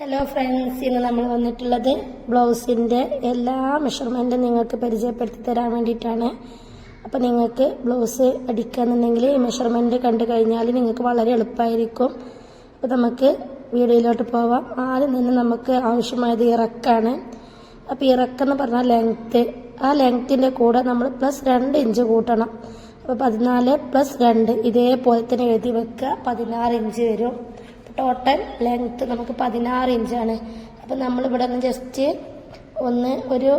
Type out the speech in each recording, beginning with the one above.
Hello friends ഇന്ന് നമ്മൾ വന്നിട്ടുള്ളത് ബ്ലൗസിന്റെ എല്ലാ മെഷർമെന്റും നിങ്ങൾക്ക് പരിചയപ്പെടുത്തി തരാൻ വേണ്ടിയിട്ടാണ്. അപ്പോൾ നിങ്ങൾക്ക് ബ്ലൗസ് അടിക്കുകയെന്നുണ്ടെങ്കിൽ ഈ മെഷർമെന്റ് കണ്ടു കഴിഞ്ഞാൽ നിങ്ങൾക്ക് വളരെ എളുപ്പമായിരിക്കും. അപ്പോൾ നമുക്ക് വീഡിയോയിലോട്ട് പോവാം. ആദ്യം തന്നെ നമുക്ക് ആവശ്യമായത് ഇറക്കാണ്. അപ്പോൾ ഇറക്കെന്ന് പറഞ്ഞാൽ ലെങ്ത്ത് ആ ലെങ്ത്തിന്റെ കൂടെ നമ്മൾ പ്ലസ് രണ്ട് ഇഞ്ച് കൂട്ടണം. അപ്പോൾ പതിനാല് പ്ലസ് രണ്ട് ഇതേപോലെ തന്നെ എഴുതി വെക്കുക. പതിനാറ് ഇഞ്ച് വരും. ടോട്ടൽ ലെങ്ത്ത് നമുക്ക് പതിനാറ് ഇഞ്ചാണ് അപ്പം നമ്മളിവിടെ നിന്ന് ജസ്റ്റ് ഒന്ന് ഒരു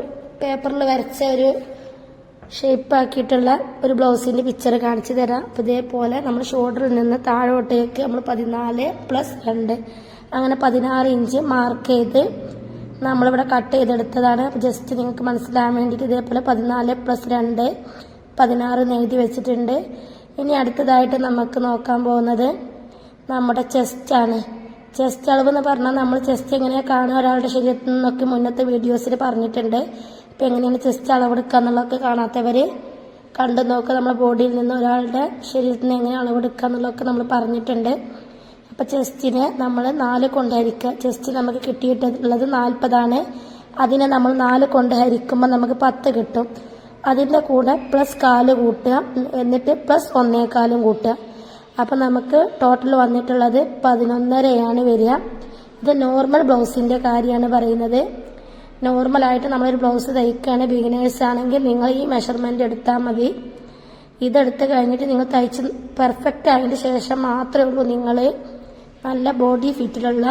പേപ്പറിൽ വരച്ച ഒരു ഷേപ്പ് ആക്കിയിട്ടുള്ള ഒരു ബ്ലൗസിന്റെ പിക്ചർ കാണിച്ചു തരാം. അപ്പോൾ ഇതേപോലെ നമ്മൾ ഷോൾഡറിൽ നിന്ന് താഴോട്ടേക്ക് നമ്മൾ പതിനാല് പ്ലസ് രണ്ട്. അങ്ങനെ പതിനാറ് ഇഞ്ച് മാർക്ക് ചെയ്ത് നമ്മളിവിടെ കട്ട് ചെയ്തെടുത്തതാണ്. അപ്പോൾ ജസ്റ്റ് നിങ്ങൾക്ക് മനസ്സിലാകാൻ വേണ്ടിയിട്ട് ഇതേപോലെ പതിനാല് പ്ലസ് രണ്ട് പതിനാറ് എഴുതി വെച്ചിട്ടുണ്ട്. ഇനി അടുത്തതായിട്ട് നമുക്ക് നോക്കാൻ പോകുന്നത് നമ്മുടെ ചെസ്റ്റ് ആണ്. ചെസ്റ്റ് അളവ് എന്ന് പറഞ്ഞാൽ നമ്മൾ ചെസ്റ്റ് എങ്ങനെയാണ് കാണുക ഒരാളുടെ ശരീരത്തിൽ നിന്നൊക്കെ മുന്നത്തെ വീഡിയോസിൽ പറഞ്ഞിട്ടുണ്ട്. ഇപ്പം എങ്ങനെയാണ് ചെസ്റ്റ് അളവെടുക്കുക എന്നുള്ളതൊക്കെ കാണാത്തവർ കണ്ടു നോക്കുക നമ്മുടെ ബോഡിയിൽ നിന്ന് ഒരാളുടെ ശരീരത്തിന് എങ്ങനെ അളവെടുക്കുക എന്നുള്ളതൊക്കെ നമ്മൾ പറഞ്ഞിട്ടുണ്ട്. അപ്പോൾ ചെസ്റ്റിനെ നമ്മൾ നാല് കൊണ്ട് ഹരിക്കുക. ചെസ്റ്റ് നമുക്ക് കിട്ടിയിട്ടുള്ളത് നാൽപ്പതാണ് അതിനെ നമ്മൾ നാല് കൊണ്ട് ഹരിക്കുമ്പോൾ നമുക്ക് പത്ത് കിട്ടും. അതിന്റെ കൂടെ പ്ലസ് കാൽ കൂട്ടുക. എന്നിട്ട് പ്ലസ് ഒന്നേക്കാലും കൂട്ടുക. അപ്പം നമുക്ക് ടോട്ടൽ വന്നിട്ടുള്ളത് പതിനൊന്നരയാണ് വരിക. ഇത് നോർമൽ ബ്ലൗസിന്റെ കാര്യമാണ് പറയുന്നത്. നോർമലായിട്ട് നമ്മളൊരു ബ്ലൗസ് തയ്ക്കുകയാണ് ബിഗിനേഴ്സ് ആണെങ്കിൽ നിങ്ങൾ ഈ മെഷർമെന്റ് എടുത്താൽ മതി. ഇതെടുത്ത് കഴിഞ്ഞിട്ട് നിങ്ങൾ തയ്ച്ച് പെർഫെക്റ്റ് ആയതിന് ശേഷം മാത്രമേ ഉള്ളൂ നിങ്ങൾ നല്ല ബോഡി ഫിറ്റിലുള്ള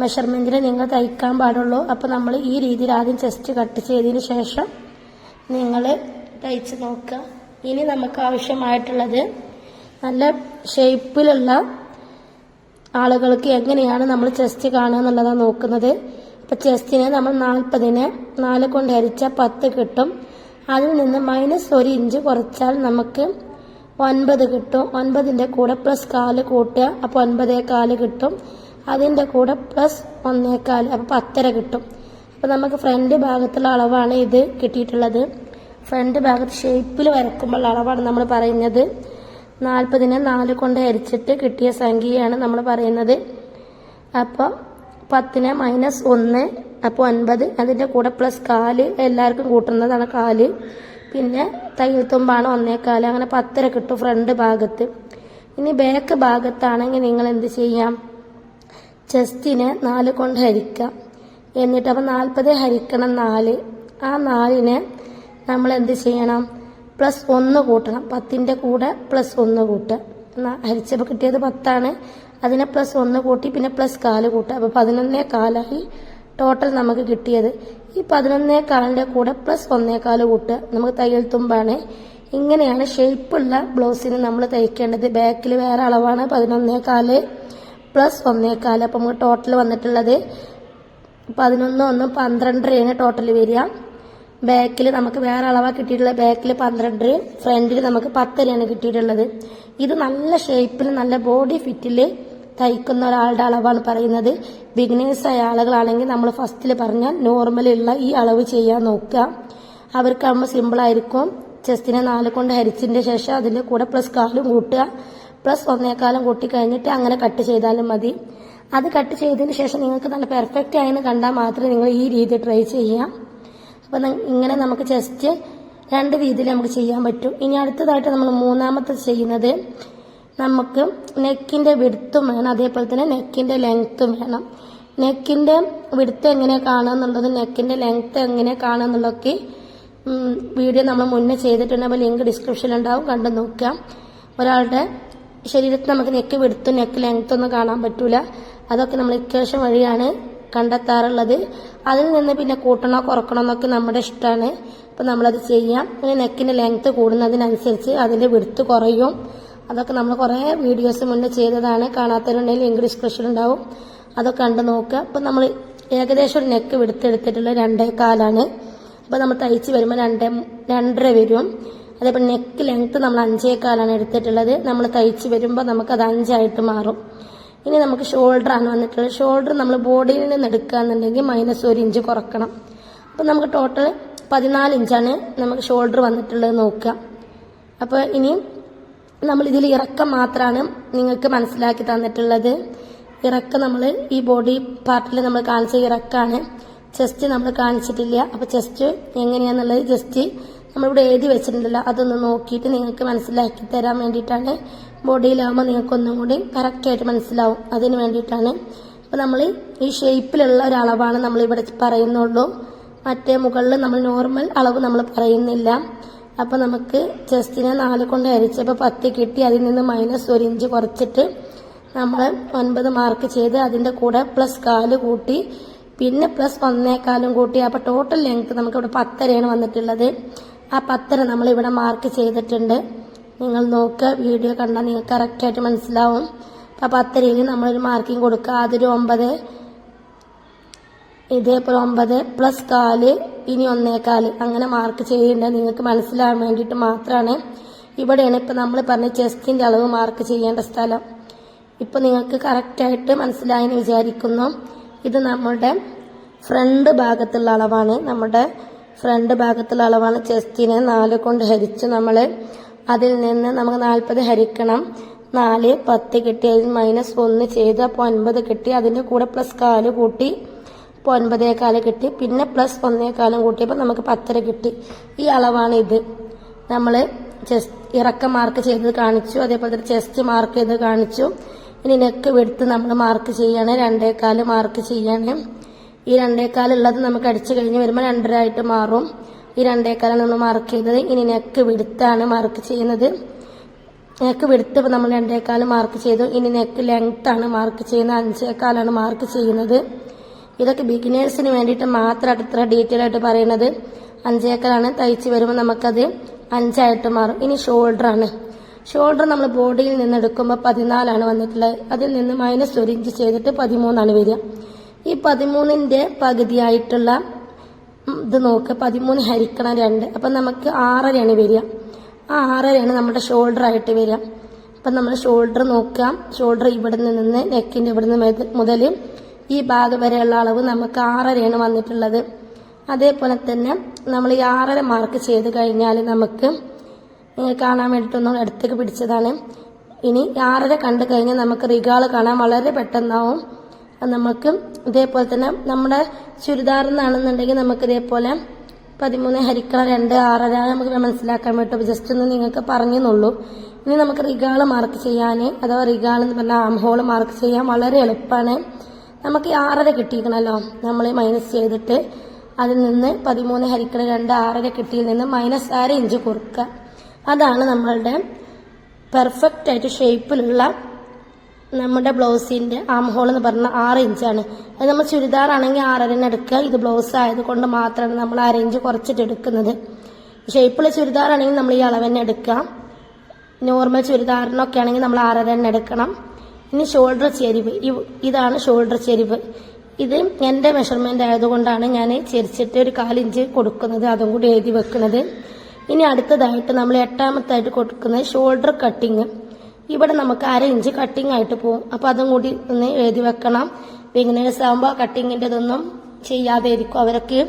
മെഷർമെന്റിൽ നിങ്ങൾ തയ്ക്കാൻ പാടുള്ളൂ. അപ്പോൾ നമ്മൾ ഈ രീതിയിൽ ആദ്യം ചെസ്റ്റ് കട്ട് ചെയ്തതിന് ശേഷം നിങ്ങൾ തയ്ച്ച് നോക്കുക. ഇനി നമുക്ക് ആവശ്യമായിട്ടുള്ളത് നല്ല ഷേപ്പിലുള്ള ആളുകൾക്ക് എങ്ങനെയാണ് നമ്മൾ ചെസ്റ്റ് കാണുക എന്നുള്ളതാണ് നോക്കുന്നത്. അപ്പോൾ ചെസ്റ്റിനെ നമ്മൾ നാൽപ്പതിനെ നാല് കൊണ്ട് ഹരിച്ചാൽ പത്ത് കിട്ടും. അതിൽ നിന്ന് മൈനസ് ഒരു ഇഞ്ച് കുറച്ചാൽ നമുക്ക് ഒൻപത് കിട്ടും. ഒൻപതിന്റെ കൂടെ പ്ലസ് കാൽ കൂട്ടുക അപ്പോൾ ഒൻപതേ കാൽ കിട്ടും. അതിന്റെ കൂടെ പ്ലസ് ഒന്നേകാൽ അപ്പോൾ പത്തര കിട്ടും. അപ്പോൾ നമുക്ക് ഫ്രണ്ട് ഭാഗത്തുള്ള അളവാണ് ഇത് കിട്ടിയിട്ടുള്ളത്. ഫ്രണ്ട് ഭാഗത്ത് ഷേപ്പിൽ വരക്കുമ്പോൾ അളവാണ് നമ്മൾ പറയുന്നത്. നാൽപ്പതിനെ നാല് കൊണ്ട് ഹരിച്ചിട്ട് കിട്ടിയ സംഖ്യയാണ് നമ്മൾ പറയുന്നത്. അപ്പോൾ പത്തിന് മൈനസ് ഒന്ന് അപ്പോൾ ഒൻപത് അതിന്റെ കൂടെ പ്ലസ് കാൽ എല്ലാവർക്കും കൂട്ടുന്നതാണ് കാൽ. പിന്നെ തയ്യൽ തുമ്പാണ് ഒന്നേക്കാൽ അങ്ങനെ പത്തര കിട്ടും ഫ്രണ്ട് ഭാഗത്ത്. ഇനി ബാക്ക് ഭാഗത്താണെങ്കിൽ നിങ്ങൾ എന്ത് ചെയ്യാം? ചെസ്റ്റിനെ നാല് കൊണ്ട് ഹരിക്കാം. എന്നിട്ട് അപ്പോൾ നാൽപ്പത് ഹരിക്കണം നാല്. ആ നാലിനെ നമ്മൾ എന്ത് ചെയ്യണം? പ്ലസ് ഒന്ന് കൂട്ടണം. പത്തിന്റെ കൂടെ പ്ലസ് ഒന്ന് കൂട്ടുക എന്നാ- ഹരിച്ചപ്പോൾ കിട്ടിയത് പത്താണ്. അതിനെ പ്ലസ് ഒന്ന് കൂട്ടി പിന്നെ പ്ലസ് കാൽ കൂട്ടുക അപ്പോൾ പതിനൊന്നേ കാലായി ടോട്ടൽ നമുക്ക് കിട്ടിയത്. ഈ പതിനൊന്നേ കാലിന്റെ കൂടെ പ്ലസ് ഒന്നേ കാൽ കൂട്ടുക നമുക്ക് തയ്യൽ തുമ്പാണ്. ഇങ്ങനെയാണ് ഷേപ്പുള്ള ബ്ലൗസിന് നമ്മൾ തയ്ക്കേണ്ടത്. ബാക്കിൽ വേറെ അളവാണ് പതിനൊന്നേ കാൽ പ്ലസ് ഒന്നേ കാൽ. അപ്പോൾ നമുക്ക് ടോട്ടൽ വന്നിട്ടുള്ളത് പതിനൊന്ന് ഒന്ന് പന്ത്രണ്ടരയാണ് ടോട്ടൽ വരിക. ബാക്കിൽ നമുക്ക് വേറെ അളവാണ് കിട്ടിയിട്ടുള്ളത് ബാക്കിൽ പന്ത്രണ്ട് ഫ്രണ്ടിൽ നമുക്ക് പത്തരയാണ് കിട്ടിയിട്ടുള്ളത്. ഇത് നല്ല ഷേപ്പിൽ നല്ല ബോഡി ഫിറ്റിൽ തയ്ക്കുന്ന ഒരാളുടെ അളവാണ് പറയുന്നത്. ബിഗിനേഴ്സ് ആയ ആളുകളാണെങ്കിൽ നമ്മൾ ഫസ്റ്റിൽ പറഞ്ഞാൽ നോർമലുള്ള ഈ അളവ് ചെയ്യാൻ നോക്കുക. അവർക്കാകുമ്പോൾ സിമ്പിളായിരിക്കും ചെസ്റ്റിനെ നാല് കൊണ്ട് ഹരിച്ചതിന്റെ ശേഷം അതിന്റെ കൂടെ പ്ലസ് കാലും കൂട്ടുക. പ്ലസ് ഒന്നേക്കാലം കൂട്ടി കഴിഞ്ഞിട്ട് അങ്ങനെ കട്ട് ചെയ്താലും മതി. അത് കട്ട് ചെയ്തതിന് ശേഷം നിങ്ങൾക്ക് നല്ല പെർഫെക്റ്റ് ആയെന്ന് കണ്ടാൽ മാത്രമേ നിങ്ങൾ ഈ രീതി ട്രൈ ചെയ്യാം അപ്പം ഇങ്ങനെ നമുക്ക് ജസ്റ്റ് രണ്ട് രീതിയിൽ നമുക്ക് ചെയ്യാൻ പറ്റും. ഇനി അടുത്തതായിട്ട് നമ്മൾ മൂന്നാമത്തെ ചെയ്യുന്നത് നമുക്ക് നെക്കിന്റെ വിടുത്തും വേണം. അതേപോലെ തന്നെ നെക്കിന്റെ ലെങ്ത്തും വേണം. നെക്കിന്റെ വിടുത്ത് എങ്ങനെ കാണുക എന്നുള്ളത് നെക്കിന്റെ ലെങ്ത്ത് എങ്ങനെ ഉം, വീഡിയോ നമ്മൾ മുന്നേ ചെയ്തിട്ടുണ്ട്. അപ്പോൾ ലിങ്ക് ഡിസ്ക്രിപ്ഷനിൽ ഉണ്ടാവും. കണ്ടു നോക്കാം. ഒരാളുടെ ശരീരത്തിൽ നമുക്ക് നെക്ക് വിടുത്തും നെക്ക് ലെങ്ത്തൊന്നും കാണാൻ പറ്റൂല. അതൊക്കെ നമ്മൾ ഇക്വേഷൻ വഴിയാണ് കണ്ടെത്താറുള്ളത്. അതിൽ നിന്ന് പിന്നെ കൂട്ടണോ കുറക്കണോ എന്നൊക്കെ നമ്മുടെ ഇഷ്ടമാണ് അപ്പോൾ നമ്മളത് ചെയ്യാം. പിന്നെ നെക്കിന്റെ ലെങ്ത്ത് കൂടുന്നതിനനുസരിച്ച് അതിന്റെ വിടുത്ത് കുറയും. അതൊക്കെ നമ്മൾ കുറേ വീഡിയോസ് മുന്നേ ചെയ്തതാണ്. കാണാത്തവരുണ്ടെങ്കിൽ ലിങ്ക് ഡിസ്ക്രിപ്ഷൻ ഉണ്ടാവും. അതൊക്കെ കണ്ട് നോക്കുക. അപ്പോൾ നമ്മൾ ഏകദേശം ഒരു നെക്ക് വിടുത്തെടുത്തിട്ടുള്ള രണ്ടേ കാലാണ്. അപ്പോൾ നമ്മൾ തയ്ച്ച് വരുമ്പോൾ രണ്ട് രണ്ടര വരും. അതേപോലെ നെക്ക് ലെങ്ത്ത് നമ്മൾ അഞ്ചേ കാലാണ് എടുത്തിട്ടുള്ളത്. നമ്മൾ തയ്ച്ച് വരുമ്പോൾ നമുക്കത് അഞ്ചായിട്ട് മാറും. ഇനി നമുക്ക് ഷോൾഡർ ആണ് വന്നിട്ടുള്ളത്. ഷോൾഡർ നമ്മൾ ബോഡിയിൽ നിന്ന് എടുക്കുകയെന്നുണ്ടെങ്കിൽ മൈനസ് ഒരു ഇഞ്ച് കുറക്കണം. അപ്പോൾ നമുക്ക് ടോട്ടൽ പതിനാല് ഇഞ്ചാണ് നമുക്ക് ഷോൾഡർ വന്നിട്ടുള്ളത് നോക്കുക. അപ്പോൾ ഇനി നമ്മൾ ഇതിൽ ഇറക്കം മാത്രമാണ് നിങ്ങൾക്ക് മനസ്സിലാക്കി തന്നിട്ടുള്ളത്. ഇറക്കം നമ്മൾ ഈ ബോഡി പാർട്ടിൽ നമ്മൾ കാണിച്ച ഇറക്കാണ്. ചെസ്റ്റ് നമ്മൾ കാണിച്ചിട്ടില്ല. അപ്പോൾ ചെസ്റ്റ് എങ്ങനെയാണെന്നുള്ളത് ജസ്റ്റ് നമ്മളിവിടെ എഴുതി വെച്ചിട്ടുണ്ടല്ലോ. അതൊന്ന് നോക്കിയിട്ട് നിങ്ങൾക്ക് മനസ്സിലാക്കി തരാൻ വേണ്ടിയിട്ടാണ് ബോഡിയിലാവുമ്പോൾ നിങ്ങൾക്ക് ഒന്നും കൂടി കറക്റ്റായിട്ട് മനസ്സിലാവും. അതിന് വേണ്ടിയിട്ടാണ്. അപ്പോൾ നമ്മൾ ഈ ഷേപ്പിലുള്ള ഒരു അളവാണ് നമ്മളിവിടെ പറയുന്നുള്ളൂ. മറ്റേ മുകളിൽ നമ്മൾ നോർമൽ അളവ് നമ്മൾ പറയുന്നില്ല. അപ്പോൾ നമുക്ക് ചെസ്റ്റിനെ നാല് കൊണ്ട് അരിച്ചപ്പോൾ പത്ത് കിട്ടി. അതിൽ നിന്ന് മൈനസ് ഒരു ഇഞ്ച് കുറച്ചിട്ട് നമ്മൾ ഒൻപത് മാർക്ക് ചെയ്ത് അതിന്റെ കൂടെ പ്ലസ് കാൽ കൂട്ടി. പിന്നെ പ്ലസ് ഒന്നേക്കാലും കൂട്ടി. അപ്പോൾ ടോട്ടൽ ലെങ്ത് നമുക്കിവിടെ പത്തരയാണ് വന്നിട്ടുള്ളത്. ആ പത്തര നമ്മളിവിടെ മാർക്ക് ചെയ്തിട്ടുണ്ട്. നിങ്ങൾ നോക്കുക വീഡിയോ കണ്ടാൽ നിങ്ങൾക്ക് കറക്റ്റായിട്ട് മനസ്സിലാവും. അപ്പോൾ പത്തരയിൽ നമ്മളൊരു മാർക്കിംഗ് കൊടുക്കുക. അതൊരു ഒമ്പത് ഇതേപോലെ ഒമ്പത് പ്ലസ് കാൽ ഇനി ഒന്നേക്കാൽ അങ്ങനെ മാർക്ക് ചെയ്യേണ്ടത് നിങ്ങൾക്ക് മനസ്സിലാകാൻ വേണ്ടിയിട്ട് മാത്രമാണ് ഇവിടെയാണ് ഇപ്പം നമ്മൾ പറഞ്ഞ ചെസ്റ്റിന്റെ അളവ് മാർക്ക് ചെയ്യേണ്ട സ്ഥലം. ഇപ്പം നിങ്ങൾക്ക് കറക്റ്റായിട്ട് മനസ്സിലായെന്ന് വിചാരിക്കുന്നു. ഇത് നമ്മുടെ ഫ്രണ്ട് ഭാഗത്തുള്ള അളവാണ്. നമ്മുടെ ഫ്രണ്ട് ഭാഗത്തുള്ള അളവാണ് ചെസ്റ്റിനെ നാല് കൊണ്ട് ഹരിച്ച് നമ്മൾ അതിൽ നിന്ന് നമുക്ക് നാൽപ്പത് ഹരിക്കണം. നാല് പത്ത് കിട്ടി. അതിൽ മൈനസ് ഒന്ന് ചെയ്ത് അപ്പോൾ ഒൻപത് കിട്ടി. അതിന്റെ കൂടെ പ്ലസ് കാൽ കൂട്ടി. അപ്പോൾ ഒൻപതേകാൽ കിട്ടി. പിന്നെ പ്ലസ് ഒന്നേകാലും കൂട്ടിയപ്പോൾ നമുക്ക് പത്തര കിട്ടി. ഈ അളവാണ് ഇത്. നമ്മൾ ചെസ്റ്റ് ഇറക്കം മാർക്ക് ചെയ്തത് കാണിച്ചു. അതേപോലെ തന്നെ ചെസ്റ്റ് മാർക്ക് ചെയ്ത് കാണിച്ചു. ഇനി നെക്ക് വെടുത്ത് നമ്മൾ മാർക്ക് ചെയ്യാണ്. രണ്ടേകാൽ മാർക്ക് ചെയ്യാണ്. ഈ രണ്ടേകാലുള്ളത് നമുക്ക് അടിച്ചു കഴിഞ്ഞ് വരുമ്പോൾ രണ്ടര ആയിട്ട് മാറും. ഈ രണ്ടേക്കാലാണ് നമ്മൾ മാർക്ക് ചെയ്തത്. ഇനി നെക്ക് വിടുത്താണ് മാർക്ക് ചെയ്യുന്നത്. നെക്ക് വിടുത്ത് നമ്മൾ രണ്ടേക്കാലം മാർക്ക് ചെയ്തു. ഇനി നെക്ക് ലെങ്ത് ആണ് മാർക്ക് ചെയ്യുന്നത്. അഞ്ചേക്കാലാണ് മാർക്ക് ചെയ്യുന്നത്. ഇതൊക്കെ ബിഗിനേഴ്സിന് വേണ്ടിയിട്ട് മാത്രമായിട്ട് ഇത്ര ഡീറ്റെയിൽ ആയിട്ട് പറയുന്നത് അഞ്ചേക്കാലാണ് തയ്ച്ച് വരുമ്പോൾ നമുക്കത് അഞ്ചായിട്ട് മാറും. ഇനി ഷോൾഡറാണ് ഷോൾഡർ നമ്മൾ ബോഡിയിൽ നിന്ന് എടുക്കുമ്പോൾ പതിനാലാണ് വന്നിട്ടുള്ളത്. അതിൽ നിന്ന് മൈനസ് ഒരു ഇഞ്ച് ചെയ്തിട്ട് പതിമൂന്നാണ് വരിക. ഈ പതിമൂന്നിന്റെ പകുതിയായിട്ടുള്ള ഇത് നോക്ക് പതിമൂന്ന് ഹരിക്കണം രണ്ട്. അപ്പം നമുക്ക് ആറരയാണ് വരിക. ആ ആറരയാണ് നമ്മുടെ ഷോൾഡർ ആയിട്ട് വരിക. അപ്പം നമ്മൾ ഷോൾഡർ നോക്കാം ഷോൾഡർ ഇവിടെ നിന്ന് നെക്കിന്റെ ഇവിടെ നിന്ന് മുതൽ ഈ ഭാഗം വരെയുള്ള അളവ് നമുക്ക് ആറരയാണ് വന്നിട്ടുള്ളത്. അതേപോലെ തന്നെ നമ്മൾ ഈ ആറര മാർക്ക് ചെയ്ത് കഴിഞ്ഞാൽ നമുക്ക് കാണാൻ വേണ്ടിയിട്ടൊന്നും അടുത്തേക്ക് പിടിച്ചതാണ്. ഇനി ആറര കണ്ടു കഴിഞ്ഞാൽ നമുക്ക് റിഗാൾ കാണാൻ വളരെ പെട്ടെന്നാവും. നമുക്ക് ഇതേപോലെ തന്നെ നമ്മുടെ ചുരിദാർ എന്നാണെന്നുണ്ടെങ്കിൽ നമുക്ക് ഇതേപോലെ പതിമൂന്ന് ഹരിക്കള രണ്ട് ആറര നമുക്ക് മനസ്സിലാക്കാൻ പറ്റും. ജസ്റ്റ് ഒന്ന് നിങ്ങൾക്ക് പറഞ്ഞെന്നുള്ളൂ. ഇനി നമുക്ക് റിഗാൾ മാർക്ക് ചെയ്യാൻ അഥവാ റിഗാൾ എന്ന് പറഞ്ഞാൽ ആം ഹോൾ മാർക്ക് ചെയ്യാൻ വളരെ എളുപ്പമാണ്. നമുക്ക് ആറര കിട്ടിയിരിക്കണമല്ലോ നമ്മൾ മൈനസ് ചെയ്തിട്ട് അതിൽ നിന്ന് പതിമൂന്ന് ഹരിക്കണ രണ്ട് ആറര കിട്ടിയിൽ നിന്ന് മൈനസ് അര ഇഞ്ച് കൊടുക്കുക അതാണ് നമ്മളുടെ പെർഫെക്റ്റ് ആയിട്ട് ഷേപ്പിലുള്ള നമ്മുടെ ബ്ലൗസിന്റെ ആം ഹോൾ എന്ന് പറഞ്ഞാൽ ആറ് ഇഞ്ചാണ് അത് നമ്മൾ ചുരിദാർ ആണെങ്കിൽ ആറരന് എടുക്കുക. ഇത് ബ്ലൗസ് ആയതുകൊണ്ട് മാത്രമാണ് നമ്മൾ അര ഇഞ്ച് കുറച്ചിട്ട് എടുക്കുന്നത്. ഷേപ്പുള്ള ചുരിദാർ ആണെങ്കിൽ നമ്മൾ ഈ അളവ് തന്നെ എടുക്കാം നോർമൽ ചുരിദാറിനൊക്കെ ആണെങ്കിൽ നമ്മൾ ആറര തന്നെ എടുക്കണം. ഇനി ഷോൾഡർ ചെരിവ്. ഇതാണ് ഷോൾഡർ ചെരിവ്. ഇത് എന്റെ മെഷർമെന്റ് ആയതുകൊണ്ടാണ് ഞാൻ ചെരിച്ചിട്ട് ഒരു കാലിഞ്ച് കൊടുക്കുന്നത്. അതും കൂടി എഴുതി വെക്കുന്നത്. ഇനി അടുത്തതായിട്ട് നമ്മൾ എട്ടാമത്തായിട്ട് കൊടുക്കുന്നത് ഷോൾഡർ കട്ടിങ് ഇവിടെ നമുക്ക് അര ഇഞ്ച് കട്ടിംഗ് ആയിട്ട് പോകും അപ്പോൾ അതും കൂടി ഒന്ന് എഴുതി വെക്കണം. ബിഗിനേഴ്സ് ആകുമ്പോൾ കട്ടിങ്ങിന്റെ ഇതൊന്നും ചെയ്യാതെ ഇരിക്കും. അവരൊക്കെ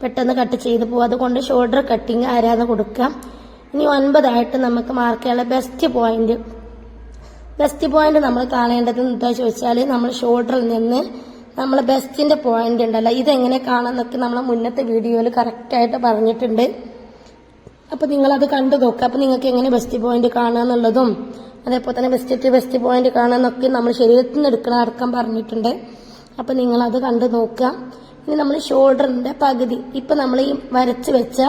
പെട്ടെന്ന് കട്ട് ചെയ്ത് പോകും അതുകൊണ്ട് ഷോൾഡർ കട്ടിങ് ആരാന്ന് കൊടുക്കാം ഇനി ഒൻപതായിട്ട് നമുക്ക് മാർക്ക് ചെയ്യാനുള്ള ബെസ്റ്റ് പോയിന്റ് ബെസ്റ്റ് പോയിന്റ് നമ്മൾ കാണേണ്ടത് എന്താ ചോദിച്ചാൽ നമ്മൾ ഷോൾഡറിൽ നിന്ന് നമ്മൾ ബെസ്റ്റിന്റെ പോയിന്റ് ഉണ്ടല്ലോ. ഇതെങ്ങനെ കാണാന്നൊക്കെ നമ്മൾ മുന്നത്തെ വീഡിയോയിൽ കറക്റ്റായിട്ട് പറഞ്ഞിട്ടുണ്ട്. അപ്പോൾ നിങ്ങളത് കണ്ടു നോക്കുക അപ്പോൾ നിങ്ങൾക്ക് എങ്ങനെ ബെസ്റ്റ് പോയിന്റ് കാണാന്നുള്ളതും അതേപോലെ തന്നെ ബെസ്റ്റ് ബെസ്റ്റ് പോയിന്റ് കാണാനൊക്കെ നമ്മൾ ശരീരത്തിൽ നിന്ന് എടുക്കണ അടക്കം പറഞ്ഞിട്ടുണ്ട്. അപ്പോൾ നിങ്ങളത് കണ്ടു നോക്കാം ഇനി നമ്മൾ ഷോൾഡറിന്റെ പകുതി. ഇപ്പം നമ്മൾ ഈ വരച്ച് വെച്ച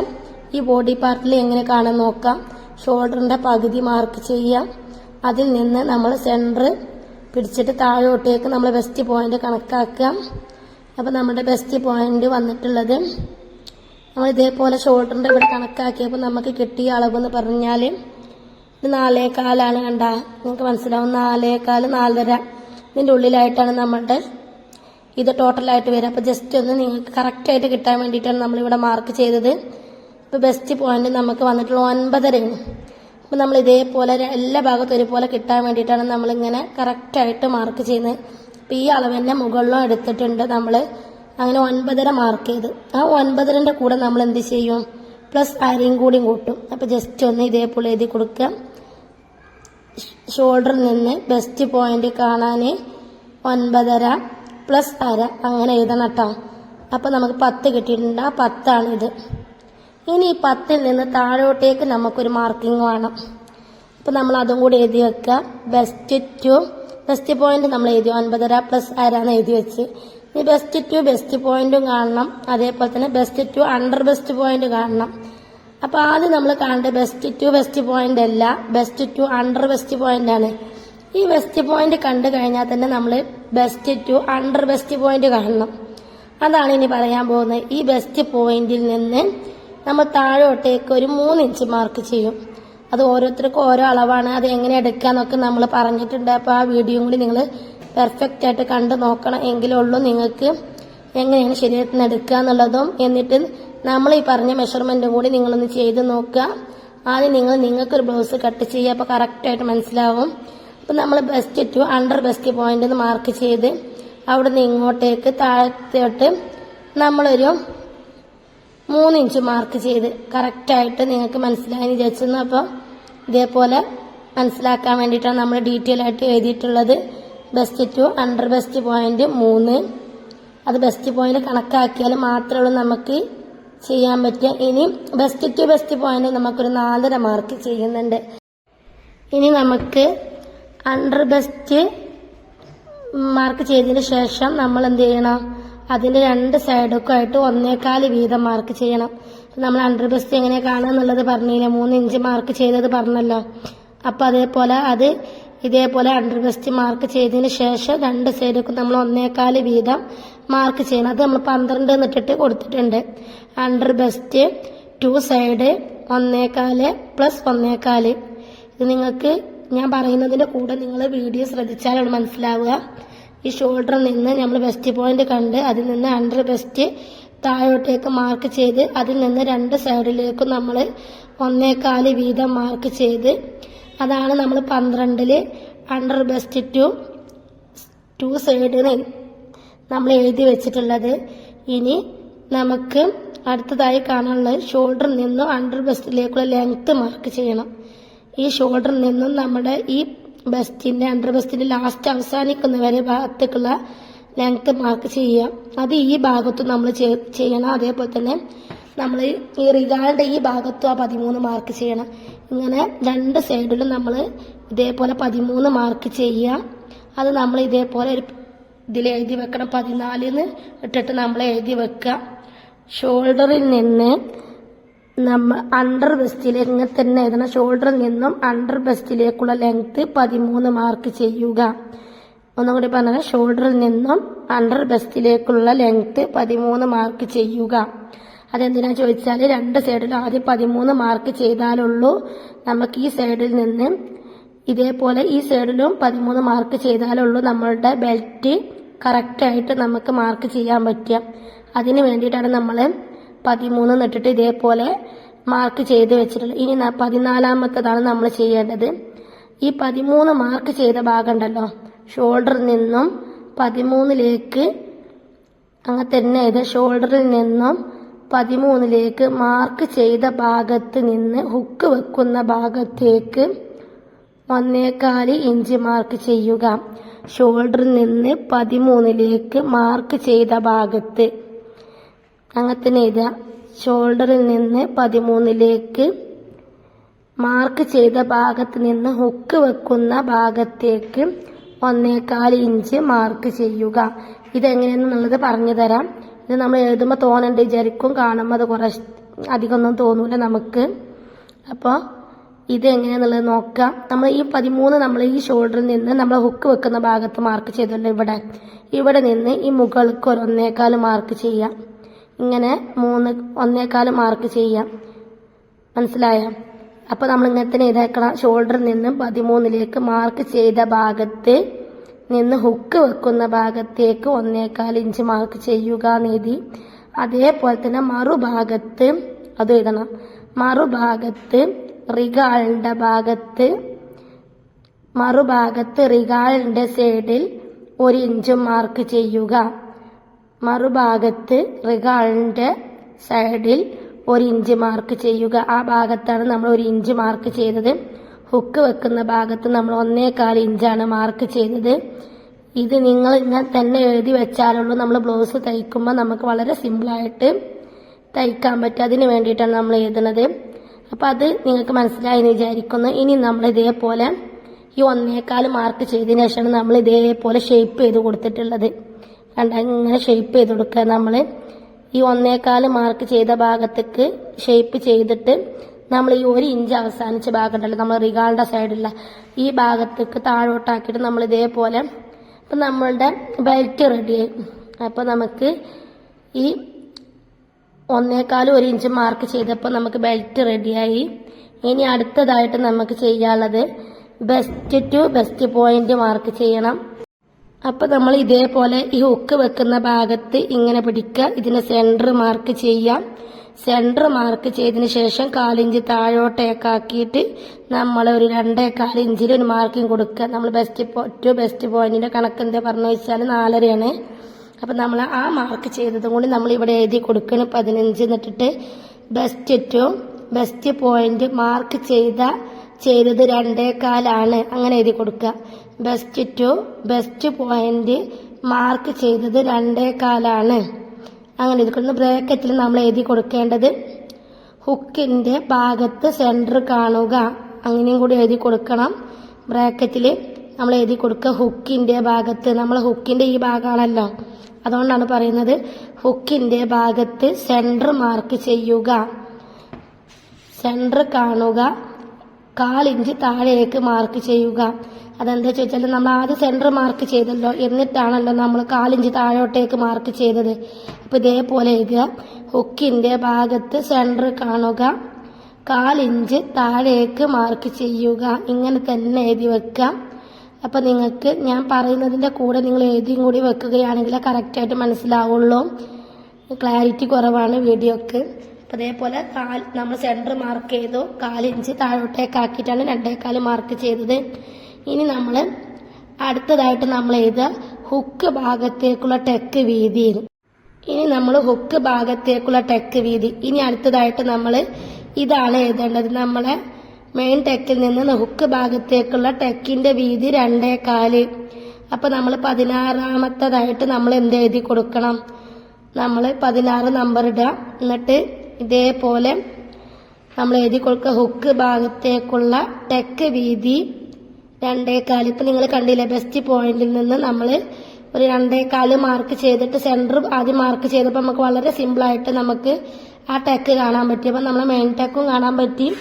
ഈ ബോഡി പാർട്ടിൽ എങ്ങനെ കാണാൻ നോക്കാം. ഷോൾഡറിന്റെ പകുതി മാർക്ക് ചെയ്യാം അതിൽ നിന്ന് നമ്മൾ സെന്റർ പിടിച്ചിട്ട് താഴോട്ടേക്ക് നമ്മൾ ബെസ്റ്റ് പോയിന്റ് കണക്കാക്കാം അപ്പോൾ നമ്മുടെ ബെസ്റ്റ് പോയിന്റ് വന്നിട്ടുള്ളത് നമ്മൾ ഇതേപോലെ ഷോൾഡറിന്റെ ഇവിടെ കണക്കാക്കിയപ്പോൾ നമുക്ക് കിട്ടിയ അളവ് എന്ന് പറഞ്ഞാൽ നാലേകാലാണ് കണ്ട. നിങ്ങൾക്ക് മനസ്സിലാവും നാലേകാൽ നാലര. ഇതിന്റെ ഉള്ളിലായിട്ടാണ് നമ്മളുടെ ഇത് ടോട്ടലായിട്ട് വരിക. അപ്പോൾ ജസ്റ്റ് ഒന്ന് നിങ്ങൾക്ക് കറക്റ്റായിട്ട് കിട്ടാൻ വേണ്ടിയിട്ടാണ് നമ്മളിവിടെ മാർക്ക് ചെയ്തത്. ഇപ്പോൾ ബെസ്റ്റ് പോയിന്റ് നമുക്ക് വന്നിട്ടുള്ള ഒൻപതരയാണ്. അപ്പോൾ നമ്മൾ ഇതേപോലെ എല്ലാ ഭാഗത്തും ഒരുപോലെ കിട്ടാൻ വേണ്ടിയിട്ടാണ് നമ്മളിങ്ങനെ കറക്റ്റായിട്ട് മാർക്ക് ചെയ്യുന്നത്. അപ്പോൾ ഈ അളവ് തന്നെ മുകളിലും എടുത്തിട്ടുണ്ട് നമ്മൾ അങ്ങനെ ഒൻപതര മാർക്ക് ചെയ്ത്. ആ ഒൻപതരന്റെ കൂടെ നമ്മൾ എന്ത് ചെയ്യും? പ്ലസ് അരയും കൂടിയും കൂട്ടും. അപ്പോൾ ജസ്റ്റ് ഒന്ന് ഇതേപോലെ എഴുതി കൊടുക്കുക ഷോൾഡറിൽ നിന്ന് ബെസ്റ്റ് പോയിന്റ് കാണാൻ ഒൻപതര പ്ലസ് അര അങ്ങനെ എഴുതണം കേട്ടോ. അപ്പോൾ നമുക്ക് പത്ത് കിട്ടിയിട്ടുണ്ട്. ആ പത്താണിത് ഇനി ഈ പത്തിൽ നിന്ന് താഴോട്ടേക്ക് നമുക്കൊരു മാർക്കിംഗ് വേണം. അപ്പോൾ നമ്മൾ അതും കൂടി എഴുതി വെക്കുക ബെസ്റ്റ് ടു ബെസ്റ്റ് പോയിന്റ് നമ്മൾ എഴുതി. ഒൻപതര പ്ലസ് എന്ന് എഴുതി വെച്ച്. ഈ ബെസ്റ്റ് ടു ബെസ്റ്റ് പോയിന്റും കാണണം. അതേപോലെ തന്നെ bust to under bust point കാണണം. അപ്പോൾ ആദ്യം നമ്മൾ കാണേണ്ടത് ബെസ്റ്റ് ടു ബെസ്റ്റ് പോയിന്റ് അല്ല bust to under bust point ആണ്. ഈ ബെസ്റ്റ് പോയിന്റ് കണ്ടു കഴിഞ്ഞാൽ തന്നെ നമ്മൾ bust to under bust point കാണണം. അതാണ് ഇനി പറയാൻ പോകുന്നത്. ഈ ബെസ്റ്റ് പോയിന്റിൽ നിന്ന് നമ്മൾ താഴോട്ടേക്ക് ഒരു മൂന്ന് ഇഞ്ച് മാർക്ക് ചെയ്യും. അത് ഓരോരുത്തർക്കും ഓരോ അളവാണ്. അത് എങ്ങനെ എടുക്കാന്നൊക്കെ നമ്മൾ പറഞ്ഞിട്ടുണ്ട്. അപ്പോൾ ആ വീഡിയോയും കൂടി നിങ്ങൾ പെർഫെക്റ്റ് ആയിട്ട് കണ്ടു നോക്കണം എങ്കിലേ ഉള്ളൂ നിങ്ങൾക്ക് എങ്ങനെയാണ് ശരീരത്തിൽ നിന്ന് എടുക്കുക എന്നുള്ളതും. എന്നിട്ട് നമ്മൾ ഈ പറഞ്ഞ മെഷർമെന്റ് കൂടി നിങ്ങളൊന്ന് ചെയ്ത് നോക്കുക. ആദ്യം നിങ്ങൾ നിങ്ങൾക്കൊരു ബ്ലൗസ് കട്ട് ചെയ്യുക അപ്പോൾ കറക്റ്റായിട്ട് മനസ്സിലാവും. അപ്പോൾ നമ്മൾ bust to under bust point mark ചെയ്ത് അവിടെ നിന്ന് ഇങ്ങോട്ടേക്ക് താഴത്തോട്ട് നമ്മളൊരു മൂന്നിഞ്ച് മാർക്ക് ചെയ്ത് കറക്റ്റായിട്ട് നിങ്ങൾക്ക് മനസ്സിലായി വിചാരിച്ചിരുന്നു. അപ്പോൾ ഇതേപോലെ മനസ്സിലാക്കാൻ വേണ്ടിയിട്ടാണ് നമ്മൾ ഡീറ്റെയിൽ ആയിട്ട് എഴുതിയിട്ടുള്ളത്. Bust to under bust point മൂന്ന്. അത് ബെസ്റ്റ് പോയിന്റ് കണക്കാക്കിയാൽ മാത്രമേ ഉള്ളൂ നമുക്ക് ചെയ്യാൻ പറ്റുക. ഇനി ബെസ്റ്റ് ടു ബെസ്റ്റ് പോയിന്റ് നമുക്കൊരു നാലര മാർക്ക് ചെയ്യുന്നുണ്ട്. ഇനി നമുക്ക് അണ്ടർ ബെസ്റ്റ് മാർക്ക് ചെയ്തതിന് ശേഷം നമ്മൾ എന്ത് ചെയ്യണം? അതിന്റെ രണ്ട് സൈഡൊക്കെ ആയിട്ട് ഒന്നേകാൽ വീതം മാർക്ക് ചെയ്യണം. നമ്മൾ അണ്ടർ ബെസ്റ്റ് എങ്ങനെയാണ് കാണുക എന്നുള്ളത് പറഞ്ഞില്ല? മൂന്ന് ഇഞ്ച് മാർക്ക് ചെയ്തത് പറഞ്ഞല്ലോ. അപ്പൊ അതേപോലെ അത് ഇതേപോലെ അണ്ടർ വെസ്റ്റ് മാർക്ക് ചെയ്തതിന് ശേഷം രണ്ട് സൈഡൊക്കെ നമ്മൾ ഒന്നേകാൽ വീതം മാർക്ക് ചെയ്യണം. അത് നമ്മൾ പന്ത്രണ്ട് എന്നിട്ടിട്ട് കൊടുത്തിട്ടുണ്ട്. അണ്ടർ ബെസ്റ്റ് ടു സൈഡ് ഒന്നേകാൽ പ്ലസ് ഒന്നേകാൽ ഇത് നിങ്ങൾക്ക് ഞാൻ പറയുന്നതിന്റെ കൂടെ നിങ്ങൾ വീഡിയോ ശ്രദ്ധിച്ചാലാണ് മനസ്സിലാവുക. ഈ ഷോൾഡറിൽ നിന്ന് നമ്മൾ ബെസ്റ്റ് പോയിന്റ് കണ്ട് അതിൽ നിന്ന് അണ്ടർ ബെസ്റ്റ് താഴോട്ടേക്ക് മാർക്ക് ചെയ്ത് അതിൽ നിന്ന് രണ്ട് സൈഡിലേക്കും നമ്മൾ ഒന്നേകാൽ വീതം മാർക്ക് ചെയ്ത് അതാണ് നമ്മൾ പന്ത്രണ്ടിൽ അണ്ടർ ബെസ്റ്റ് ടു ടു സൈഡിന് നമ്മൾ എഴുതി വെച്ചിട്ടുള്ളത്. ഇനി നമുക്ക് അടുത്തതായി കാണാനുള്ളത് ഷോൾഡറിൽ നിന്നും അണ്ടർ ബെസ്റ്റിലേക്കുള്ള ലെങ്ത്ത് മാർക്ക് ചെയ്യണം. ഈ ഷോൾഡറിൽ നിന്നും നമ്മുടെ ഈ ബെസ്റ്റിന്റെ അണ്ടർ ബെസ്റ്റിന്റെ ലാസ്റ്റ് അവസാനിക്കുന്ന വരെ ഭാഗത്തേക്കുള്ള ലെങ്ത്ത് മാർക്ക് ചെയ്യുക. അത് ഈ ഭാഗത്തും നമ്മൾ ചെയ്യണം. അതേപോലെ തന്നെ നമ്മൾ ഈ റിഗാളിന്റെ ഈ ഭാഗത്തും ആ പതിമൂന്ന് മാർക്ക് ചെയ്യണം. ഇങ്ങനെ രണ്ട് സൈഡിലും നമ്മൾ ഇതേപോലെ പതിമൂന്ന് മാർക്ക് ചെയ്യുക അത് നമ്മൾ ഇതേപോലെ ഒരു ഇതിൽ എഴുതി വെക്കണം. പതിനാലിന് ഇട്ടിട്ട് നമ്മൾ എഴുതി വെക്കുക ഷോൾഡറിൽ നിന്ന് നമ്മൾ അണ്ടർ ബെസ്റ്റിലേക്ക് ഇങ്ങനെ തന്നെ എഴുതണം. ഷോൾഡറിൽ നിന്നും അണ്ടർ ബെസ്റ്റിലേക്കുള്ള ലെങ്ത്ത് പതിമൂന്ന് മാർക്ക് ചെയ്യുക. ഒന്നും കൂടി പറഞ്ഞാൽ ഷോൾഡറിൽ നിന്നും അണ്ടർ ബെസ്റ്റിലേക്കുള്ള ലെങ്ത്ത് പതിമൂന്ന് മാർക്ക് ചെയ്യുക. അതെന്തിനാ ചോദിച്ചാൽ രണ്ട് സൈഡിൽ ആദ്യം പതിമൂന്ന് മാർക്ക് ചെയ്താലുള്ളൂ നമുക്ക് ഈ സൈഡിൽ നിന്ന്. ഇതേപോലെ ഈ സൈഡിലും പതിമൂന്ന് മാർക്ക് ചെയ്താലുള്ളൂ നമ്മളുടെ ബെൽറ്റ് കറക്റ്റായിട്ട് നമുക്ക് മാർക്ക് ചെയ്യാൻ പറ്റുക. അതിന് വേണ്ടിയിട്ടാണ് നമ്മൾ പതിമൂന്ന് നിട്ടിട്ട് ഇതേപോലെ മാർക്ക് ചെയ്ത് വെച്ചിട്ടുള്ളത്. ഇനി പതിനാലാമത്തതാണ് നമ്മൾ ചെയ്യേണ്ടത്. ഈ പതിമൂന്ന് മാർക്ക് ചെയ്ത ഭാഗം ഉണ്ടല്ലോ ഷോൾഡറിൽ നിന്നും പതിമൂന്നിലേക്ക് അങ്ങനെ തന്നെ ഇത് ഷോൾഡറിൽ നിന്നും പതിമൂന്നിലേക്ക് മാർക്ക് ചെയ്ത ഭാഗത്ത് നിന്ന് ഹുക്ക് വെക്കുന്ന ഭാഗത്തേക്ക് ഒന്നേകാൽ ഇഞ്ച് മാർക്ക് ചെയ്യുക. ഷോൾഡറിൽ നിന്ന് പതിമൂന്നിലേക്ക് മാർക്ക് ചെയ്ത ഭാഗത്ത്. അങ്ങനെ തന്നെ ഷോൾഡറിൽ നിന്ന് പതിമൂന്നിലേക്ക് മാർക്ക് ചെയ്ത ഭാഗത്ത് നിന്ന് ഹുക്ക് വെക്കുന്ന ഭാഗത്തേക്ക് ഒന്നേകാൽ ഇഞ്ച് മാർക്ക് ചെയ്യുക. ഇതെങ്ങനെയാണെന്നുള്ളത് പറഞ്ഞു തരാം ഇത് നമ്മൾ എഴുതുമ്പോൾ തോന്നണ്ട്. വിചാരിക്കും കാണുമ്പോൾ അത് കുറേ അധികമൊന്നും തോന്നൂല നമുക്ക്. അപ്പോൾ ഇത് എങ്ങനെയാണെന്നുള്ളത് നോക്കാം. നമ്മൾ ഈ പതിമൂന്ന് നമ്മൾ ഈ ഷോൾഡറിൽ നിന്ന് നമ്മൾ ഹുക്ക് വെക്കുന്ന ഭാഗത്ത് മാർക്ക് ചെയ്തല്ലോ ഇവിടെ ഇവിടെ നിന്ന് ഈ മുകൾക്ക് ഒരു ഒന്നേകാൽ മാർക്ക് ചെയ്യാം. ഇങ്ങനെ മൂന്ന് ഒന്നേകാൽ മാർക്ക് ചെയ്യാം. മനസ്സിലായോ? അപ്പോൾ നമ്മൾ ഇങ്ങനെ തന്നെ ഇതാക്കണം. ഷോൾഡറിൽ നിന്നും പതിമൂന്നിലേക്ക് മാർക്ക് ചെയ്ത ഭാഗത്ത് നിന്ന് ഹുക്ക് വെക്കുന്ന ഭാഗത്തേക്ക് ഒന്നേകാൽ ഇഞ്ച് മാർക്ക് ചെയ്യുക നീതി. അതേപോലെ തന്നെ മറുഭാഗത്ത് അത് എഴുതണം. മറുഭാഗത്ത് റിഗാളിന്റെ ഭാഗത്ത് മറുഭാഗത്ത് റിഗാളിന്റെ സൈഡിൽ ഒരു ഇഞ്ച് മാർക്ക് ചെയ്യുക. മറുഭാഗത്ത് റിഗാളിന്റെ സൈഡിൽ ഒരു ഇഞ്ച് മാർക്ക് ചെയ്യുക. ആ ഭാഗത്താണ് നമ്മൾ ഒരു ഇഞ്ച് മാർക്ക് ചെയ്തത്. ഹുക്ക് വെക്കുന്ന ഭാഗത്ത് നമ്മൾ ഒന്നേകാൽ ഇഞ്ചാണ് മാർക്ക് ചെയ്തത് ഇത് നിങ്ങൾ ഞാൻ തന്നെ എഴുതി വെച്ചാലുള്ളൂ. നമ്മൾ ബ്ലൗസ് തയ്ക്കുമ്പോൾ നമുക്ക് വളരെ സിമ്പിളായിട്ട് തയ്ക്കാൻ പറ്റും. അതിന് വേണ്ടിയിട്ടാണ് നമ്മൾ എഴുതുന്നത്. അപ്പോൾ അത് നിങ്ങൾക്ക് മനസ്സിലായി എന്ന് വിചാരിക്കുന്നു. ഇനി നമ്മൾ ഇതേപോലെ ഈ ഒന്നേക്കാൽ മാർക്ക് ചെയ്തതിന് ശേഷമാണ് നമ്മൾ ഇതേപോലെ ഷേപ്പ് ചെയ്ത് കൊടുത്തിട്ടുള്ളത്. കണ്ട? ഇങ്ങനെ ഷേപ്പ് ചെയ്ത് കൊടുക്കുക. നമ്മൾ ഈ ഒന്നേക്കാൽ മാർക്ക് ചെയ്ത ഭാഗത്തേക്ക് ഷേപ്പ് ചെയ്തിട്ട് നമ്മൾ ഈ ഒരു ഇഞ്ച് അവസാനിച്ച ഭാഗം ഉണ്ടല്ലോ നമ്മൾ റിഗാളിന്റെ സൈഡുള്ള ഈ ഭാഗത്തേക്ക് താഴോട്ടാക്കിയിട്ട് നമ്മൾ ഇതേപോലെ ഇപ്പം നമ്മളുടെ ബെൽറ്റ് റെഡിയായി അപ്പോൾ നമുക്ക് ഈ ഒന്നേക്കാലും ഒരു ഇഞ്ച് മാർക്ക് ചെയ്തപ്പോൾ നമുക്ക് ബെൽറ്റ് റെഡിയായി ഇനി അടുത്തതായിട്ട് നമുക്ക് ചെയ്യാനുള്ളത് bust to bust point mark ചെയ്യണം. അപ്പൊ നമ്മൾ ഇതേപോലെ ഈ ഹുക്ക് വെക്കുന്ന ഭാഗത്ത് ഇങ്ങനെ പിടിക്കുക ഇതിന് സെന്റർ മാർക്ക് ചെയ്യാം. സെന്റർ മാർക്ക് ചെയ്തതിന് ശേഷം കാലിഞ്ച് താഴോട്ടേക്കാക്കിയിട്ട് നമ്മൾ ഒരു രണ്ടേ കാലിഞ്ചിൽ ഒരു മാർക്കിംഗ് കൊടുക്കുക. നമ്മൾ ബെസ്റ്റ് ടു ബെസ്റ്റ് പോയിന്റിന്റെ കണക്ക് എന്താ പറഞ്ഞു വെച്ചാൽ നാലരയാണ്. അപ്പം നമ്മൾ ആ മാർക്ക് ചെയ്തതും കൂടി നമ്മൾ ഇവിടെ എഴുതി കൊടുക്കണം പതിനഞ്ച് എന്നിട്ടിട്ട് bust to bust point mark ചെയ്ത ചെയ്തത് രണ്ടേകാലാണ്. അങ്ങനെ എഴുതി കൊടുക്കുക. Bust to bust point mark ചെയ്തത് രണ്ടേകാലാണ്. അങ്ങനെ എഴുതി ബ്രേക്കറ്റിൽ ബ്രാക്കറ്റിൽ നമ്മൾ എഴുതി കൊടുക്കേണ്ടത് ഹുക്കിന്റെ ഭാഗത്ത് സെന്റർ കാണുക. അങ്ങനെയും കൂടി എഴുതി കൊടുക്കണം. ബ്രാക്കറ്റിൽ നമ്മൾ എഴുതി കൊടുക്കുക ഹുക്കിന്റെ ഭാഗത്ത്. നമ്മൾ ഹുക്കിന്റെ ഈ ഭാഗമാണല്ലോ. അതുകൊണ്ടാണ് പറയുന്നത് ഹുക്കിന്റെ ഭാഗത്ത് സെന്റർ മാർക്ക് ചെയ്യുക. സെന്റർ കാണുക. കാലിഞ്ച് താഴേക്ക് മാർക്ക് ചെയ്യുക. അതെന്താ ചോദിച്ചാൽ നമ്മൾ ആദ്യം സെന്റർ മാർക്ക് ചെയ്തല്ലോ. എന്നിട്ടാണല്ലോ നമ്മൾ കാലിഞ്ച് താഴോട്ടേക്ക് മാർക്ക് ചെയ്തത്. അപ്പോൾ ഇതേപോലെ എഴുതുക. ഹുക്കിന്റെ ഭാഗത്ത് സെന്റർ കാണുക. കാലിഞ്ച് താഴേക്ക് മാർക്ക് ചെയ്യുക. ഇങ്ങനെ തന്നെ എഴുതി വെക്കാം അപ്പോൾ നിങ്ങൾക്ക് ഞാൻ പറയുന്നതിന്റെ കൂടെ നിങ്ങൾ എഴുതിയും കൂടി വെക്കുകയാണെങ്കിൽ കറക്റ്റായിട്ട് മനസ്സിലാവുള്ളൂ. ക്ലാരിറ്റി കുറവാണ് വീഡിയോക്ക്. അപ്പൊ അതേപോലെ കാൽ നമ്മൾ സെന്റർ മാർക്ക് ചെയ്തു. കാലിഞ്ച് താഴോട്ടേക്ക് ആക്കിയിട്ടാണ് രണ്ടേക്കാൽ മാർക്ക് ചെയ്തത്. ഇനി നമ്മൾ അടുത്തതായിട്ട് നമ്മൾ എഴുതുക. ഹുക്ക് ഭാഗത്തേക്കുള്ള ടെക്ക് വീതി. ഇനി നമ്മൾ ഹുക്ക് ഭാഗത്തേക്കുള്ള ടെക്ക് വീതി. ഇനി അടുത്തതായിട്ട് നമ്മൾ ഇതാണ് എഴുതേണ്ടത്. നമ്മളെ മെയിൻ ടെക്കിൽ നിന്ന് ഹുക്ക് ഭാഗത്തേക്കുള്ള ടെക്കിന്റെ വീതി രണ്ടേ കാൽ അപ്പൊ നമ്മൾ പതിനാറാമത്തതായിട്ട് നമ്മൾ എന്ത് എഴുതി കൊടുക്കണം? നമ്മൾ പതിനാറ് നമ്പർ ഇടുക. എന്നിട്ട് ഇതേപോലെ നമ്മൾ എഴുതി കൊടുക്കുക. ഹുക്ക് ഭാഗത്തേക്കുള്ള ടെക്ക് വീതി രണ്ടേകാൽ ഇപ്പൊ നിങ്ങൾ കണ്ടില്ലേ ബെസ്റ്റ് പോയിന്റിൽ നിന്ന് നമ്മൾ ഒരു രണ്ടേകാൽ മാർക്ക് ചെയ്തിട്ട് സെന്റർ ആദ്യം മാർക്ക് ചെയ്തപ്പോൾ നമുക്ക് വളരെ സിമ്പിൾ ആയിട്ട് നമുക്ക് ആ ടെക്ക് കാണാൻ പറ്റി. അപ്പൊ നമ്മളെ മെയിൻ ടെക്കും കാണാൻ പറ്റി.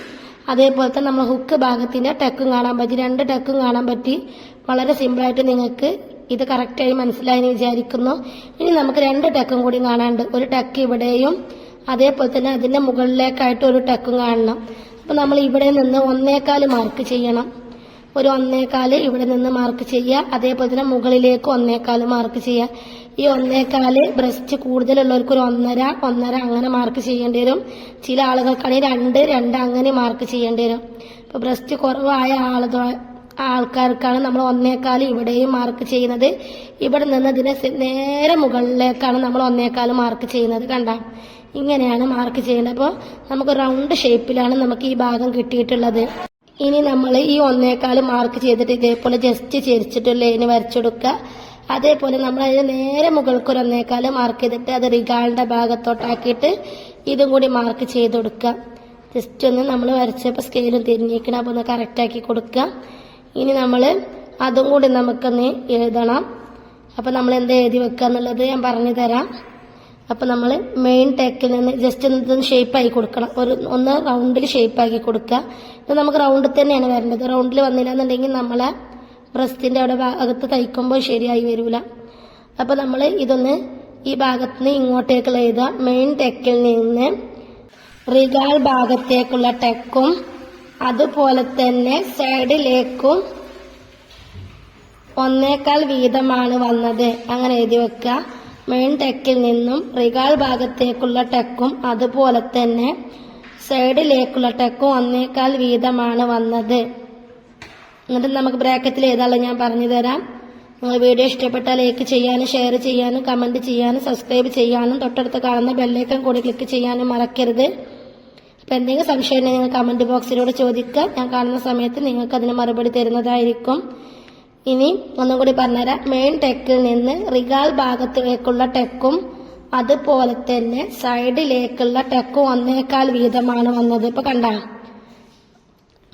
അതേപോലെ തന്നെ നമ്മൾ ഹുക്ക് ഭാഗത്തിന്റെ ടെക്കും കാണാൻ പറ്റി. രണ്ട് ടെക്കും കാണാൻ പറ്റി. വളരെ സിമ്പിൾ ആയിട്ട് നിങ്ങൾക്ക് ഇത് കറക്റ്റായി മനസ്സിലായി എന്ന് വിചാരിക്കുന്നു. ഇനി നമുക്ക് രണ്ട് ടെക്കും കൂടി കാണാനുണ്ട്. ഒരു ടെക്ക് ഇവിടെയും അതേപോലെ തന്നെ അതിന്റെ മുകളിലേക്കായിട്ട് ഒരു ടെക്കും കാണണം. അപ്പോൾ നമ്മൾ ഇവിടെ നിന്ന് ഒന്നേകാൽ മാർക്ക് ചെയ്യണം. ഒരു ഒന്നേകാൽ ഇവിടെ നിന്ന് മാർക്ക് ചെയ്യുക. അതേപോലെ തന്നെ മുകളിലേക്ക് ഒന്നേകാൽ മാർക്ക് ചെയ്യുക. ഈ ഒന്നേകാൽ ബ്രസ്റ്റ് കൂടുതലുള്ളവർക്ക് ഒരു ഒന്നര ഒന്നര അങ്ങനെ മാർക്ക് ചെയ്യേണ്ടി വരും. ചില ആളുകൾക്കാണെങ്കിൽ രണ്ട് രണ്ട് അങ്ങനെ മാർക്ക് ചെയ്യേണ്ടി വരും. ഇപ്പോൾ ബ്രസ്റ്റ് കുറവായ ആളുകൾ ആൾക്കാർക്കാണ് നമ്മൾ ഒന്നേക്കാൽ ഇവിടെയും മാർക്ക് ചെയ്യുന്നത്. ഇവിടെ നിന്ന് ഇതിനെ നേരെ മുകളിലേക്കാണ് നമ്മൾ ഒന്നേക്കാൽ മാർക്ക് ചെയ്യുന്നത്. കണ്ട? ഇങ്ങനെയാണ് മാർക്ക് ചെയ്യുന്നത് അപ്പോൾ നമുക്ക് റൗണ്ട് ഷേപ്പിലാണ് നമുക്ക് ഈ ഭാഗം കിട്ടിയിട്ടുള്ളത്. ഇനി നമ്മൾ ഈ ഒന്നേക്കാൾ മാർക്ക് ചെയ്തിട്ട് ഇതേപോലെ ജസ്റ്റ് ചെരിച്ചിട്ട് ലൈന് വരച്ചെടുക്കുക. അതേപോലെ നമ്മൾ അതിന് നേരെ മുകൾക്ക് ഒരു ഒന്നേക്കാൾ മാർക്ക് ചെയ്തിട്ട് അത് റിഗാളിന്റെ ഭാഗത്തോട്ടാക്കിയിട്ട് ഇതും കൂടി മാർക്ക് ചെയ്ത് കൊടുക്കുക ജസ്റ്റ് ഒന്ന് നമ്മൾ വരച്ചപ്പോൾ സ്കെയിലും തിരിഞ്ഞിരിക്കണം. അപ്പോൾ ഒന്ന് കറക്റ്റാക്കി കൊടുക്കുക. ഇനി നമ്മൾ അതും കൂടി നമുക്കൊന്ന് എഴുതണം. അപ്പോൾ നമ്മൾ എന്താ എഴുതി വെക്കുക എന്നുള്ളത് ഞാൻ പറഞ്ഞു തരാം അപ്പോൾ നമ്മൾ മെയിൻ ടെക്കിൽ നിന്ന് ജസ്റ്റ് ഒന്ന് ആക്കി കൊടുക്കണം. ഒരു ഒന്ന് റൗണ്ടിൽ ഷേപ്പ് ആക്കി കൊടുക്കുക. ഇത് നമുക്ക് റൗണ്ടിൽ തന്നെയാണ് വരേണ്ടത്. റൗണ്ടിൽ വന്നില്ല എന്നുണ്ടെങ്കിൽ നമ്മളെ ബ്രസ്റ്റിന്റെ അവിടെ ഭാഗത്ത് തയ്ക്കുമ്പോൾ ശരിയായി വരൂല. അപ്പോൾ നമ്മൾ ഇതൊന്ന് ഈ ഭാഗത്ത് നിന്ന് ഇങ്ങോട്ടേക്കുള്ള എഴുതുക മെയിൻ ടെക്കിൽ നിന്ന് റിഗാൾ ഭാഗത്തേക്കുള്ള ടെക്കും അതുപോലെ തന്നെ സൈഡിലേക്കും ഒന്നേക്കാൾ വീതമാണ് വന്നത്. അങ്ങനെ എഴുതി വെക്കുക. മെയിൻ ടെക്കിൽ നിന്നും റിഗാൾ ഭാഗത്തേക്കുള്ള ടെക്കും അതുപോലെ തന്നെ സൈഡിലേക്കുള്ള ടെക്കും ഒന്നേക്കാൾ വീതമാണ് വന്നത്. എന്നിട്ട് നമുക്ക് ബ്രാക്കറ്റിൽ ഏതാണല്ലോ ഞാൻ പറഞ്ഞു തരാം. നിങ്ങൾ വീഡിയോ ഇഷ്ടപ്പെട്ടാൽ ലൈക്ക് ചെയ്യാനും ഷെയർ ചെയ്യാനും കമന്റ് ചെയ്യാനും സബ്സ്ക്രൈബ് ചെയ്യാനും തൊട്ടടുത്ത് കാണുന്ന ബെല്ലൈക്കൺ കൂടി ക്ലിക്ക് ചെയ്യാനും മറക്കരുത്. അപ്പം എന്തെങ്കിലും സംശയം ഉണ്ടെങ്കിൽ നിങ്ങൾ കമന്റ് ബോക്സിലൂടെ ചോദിക്കുക. ഞാൻ കാണുന്ന സമയത്ത് നിങ്ങൾക്ക് അതിന് മറുപടി തരുന്നതായിരിക്കും. ഇനി ഒന്നും കൂടി പറഞ്ഞുതരാം. മെയിൻ ടെക്കിൽ നിന്ന് റിഗാൽ ഭാഗത്തിലേക്കുള്ള ടെക്കും അതുപോലെ തന്നെ സൈഡിലേക്കുള്ള ടെക്കും ഒന്നേക്കാൽ വീതമാണ് വന്നത്. ഇപ്പൊ കണ്ട?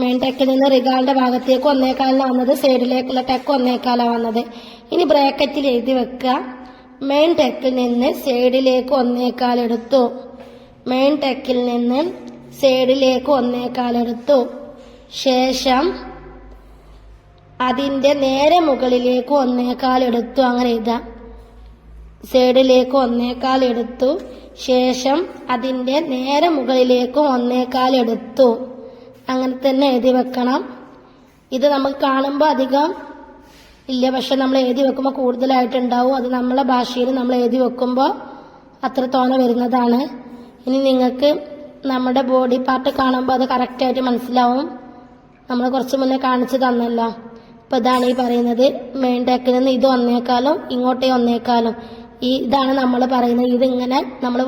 മെയിൻ ടെക്കിൽ നിന്ന് റിഗാളിന്റെ ഭാഗത്തേക്ക് ഒന്നേക്കാലിന് വന്നത്. സൈഡിലേക്കുള്ള ടെക്ക് ഒന്നേക്കാലാണ് വന്നത്. ഇനി ബ്രാക്കറ്റിൽ എഴുതി വെക്കുക മെയിൻ ടെക്കിൽ നിന്ന് സൈഡിലേക്ക് ഒന്നേക്കാൽ എടുത്തു. മെയിൻ ടെക്കിൽ നിന്ന് സൈഡിലേക്ക് ഒന്നേക്കാൽ എടുത്തു. ശേഷം അതിന്റെ നേരെ മുകളിലേക്ക് ഒന്നേക്കാൽ എടുത്തു. അങ്ങനെ എഴുതാം. സൈഡിലേക്ക് ഒന്നേക്കാൽ എടുത്തു. ശേഷം അതിന്റെ നേരെ മുകളിലേക്ക് ഒന്നേക്കാൽ എടുത്തു. അങ്ങനെ തന്നെ എഴുതി വെക്കണം. ഇത് നമുക്ക് കാണുമ്പോൾ അധികം ഇല്ല. പക്ഷെ നമ്മൾ എഴുതി വെക്കുമ്പോൾ കൂടുതലായിട്ടുണ്ടാവും. അത് നമ്മളെ ഭാഷയിൽ നമ്മൾ എഴുതി വെക്കുമ്പോൾ അത്ര വരുന്നതാണ്. ഇനി നിങ്ങൾക്ക് നമ്മുടെ ബോഡി പാർട്ട് കാണുമ്പോൾ അത് കറക്റ്റായിട്ട് മനസ്സിലാവും. നമ്മൾ കുറച്ച് മുന്നേ കാണിച്ചു തന്നല്ലോ. അപ്പൊ ഇതാണ് ഈ പറയുന്നത്. മെയിൻ ടാക്കിൽ നിന്ന് ഇത് ഒന്നേക്കാലും ഇങ്ങോട്ടേ ഒന്നേക്കാലും ഈ ഇതാണ് നമ്മൾ പറയുന്നത്. ഇതിങ്ങനെ നമ്മൾ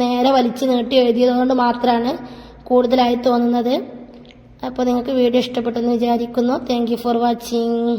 നേരെ വലിച്ചു നീട്ടി എഴുതിയത് കൊണ്ട് മാത്രമാണ് കൂടുതലായി തോന്നുന്നത്. അപ്പോൾ നിങ്ങൾക്ക് വീഡിയോ ഇഷ്ടപ്പെട്ടെന്ന് വിചാരിക്കുന്നു. Thank for watching